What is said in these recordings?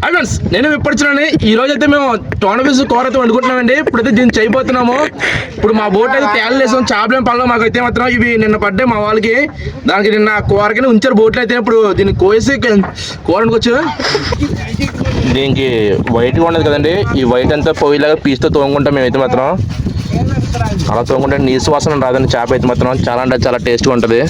Friends నేను ఇప్పటిచ్చిన ఈ రోజు అయితే మేము టోనఫీస్ కూర అయితే వండుకుంటున్నామండి. ఇప్పుడైతే దీన్ని చేయబోతున్నాము. ఇప్పుడు మా బోట్ అయితే తేలు వేసాం చేపలేం పనులు మాకు అయితే మాత్రం ఇవి నిన్న పడ్డాయి మా వాళ్ళకి. దానికి నిన్న కూరకి ఉంచారు బోట్లు అయితే. ఇప్పుడు దీన్ని కోసి కూర వండుకోవచ్చు దీనికి వైట్గా ఉండదు కదండి. ఈ వైట్ అంతా పొయ్యిలాగా పీస్తో తోముకుంటాం మేమైతే మాత్రం. అలా తోముకుంటే నీసు వాసన రాదండి చేప అయితే మాత్రం. చాలా అంటే చాలా టేస్ట్గా ఉంటుంది.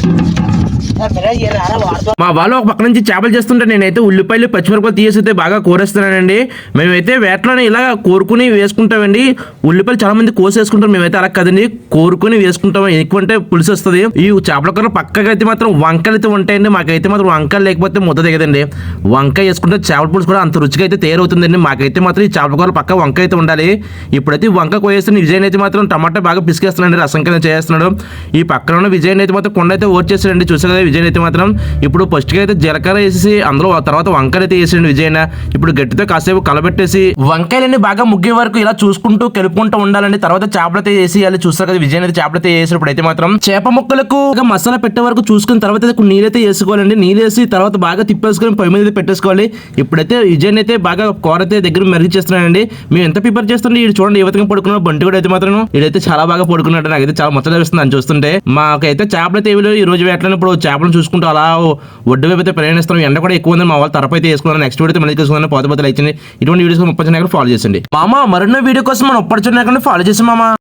మా వాళ్ళు ఒక పక్క నుంచి చేపలు చేస్తుంటే నేనైతే ఉల్లిపాయలు పచ్చిమిరపకాయలు తీసి అయితే బాగా కోరేస్తున్నానండి. మేమైతే వేటలోనే ఇలా కోరుకుని వేసుకుంటామండి. ఉల్లిపాయలు చాలా మంది కోసేసుకుంటాం మేమైతే అలా కదండి. కోరుకుని వేసుకుంటాం ఎక్కువ అంటే పులుసు వస్తుంది. ఈ చేపల కూర పక్కగా అయితే మాత్రం వంకలు అయితే ఉంటాయండి. మాకైతే మాత్రం వంకలు లేకపోతే ముద్ద దిగదండి. వంకాయ వేసుకుంటే చేపల పులుసు కూడా అంత రుచిగా అయితే తయారవుతుందండి. మాకైతే మాత్రం ఈ చేపల కూర పక్క వంకాయ అయితే ఉండాలి. ఇప్పుడైతే వంక కోయేస్తున్న విజయన్ అయితే మాత్రం టమాటా బాగా పిసికేస్తున్నాడు రసం కింద చేస్తున్నాడు. ఈ పక్కన ఉన్న విజయన్ అయితే మాత్రం కొండ అయితే ఓట్ చేసాడండి చూసా విజయన్ అయితే మాత్రం ఇప్పుడు ఫస్ట్గా అయితే జీలకర్ర వేసేసి అందులో తర్వాత వంకాయలు అయితే వేసాడు విజయన. ఇప్పుడు గట్టితో కాసేపు కలబెట్టేసి వంకాయలన్నీ బాగా ముగ్గే వరకు ఇలా చూసుకుంటూ కలుపుకుంటూ ఉండాలండి. తర్వాత చేపలతో వేసి వేసేయాలి చూస్తారు కదా విజయన్ అయితే చేపలతో అయితే వేసినప్పుడు అయితే మాత్రం. చేప ముక్కలకు మసాలా పెట్టే వరకు చూసుకుని తర్వాత అయితే కొన్ని నీళ్ళైతే వేసుకోవాలండి. నీళ్ళు వేసి తర్వాత బాగా తిప్పేసుకొని పొయ్యి మీద పెట్టేసుకోవాలి. ఇప్పుడైతే విజయన్ అయితే బాగా కూర అయితే దగ్గర మెరుగు చేస్తున్నానండి మేము ఎంత ప్రిపేర్ చేస్తుంటే ఇది చూడండి ఏ విధంగా పడుకున్నాడు బంటి కూడా అయితే మాత్రం ఇదైతే చాలా బాగా పడుకున్నాడు. నాకైతే చాలా మొత్తం తెలుస్తుంది అని చూస్తుంటే. మాకైతే చేపలతో అయితే ఈ రోజు వేటలో ఇప్పుడు చేపలను చూసుకుంటూ అలా ఒడ్డు వైపు అయితే ప్రయాణిస్తాం ఎండ కూడా ఎక్కువ ఉంది మా వాళ్ళు తరపు అయితే వేసుకున్నాను నెక్స్ట్ వీడియో మళ్ళీ తీసుకున్నాను పోతే పోతే ఇచ్చింది ఇటువంటి వీడియోస్ ముప్పై ఫాలో చేసండి మామ మరెన్నో వీడియో కోసం మనం ఒప్పటి ఫాలో చేసాం మామ.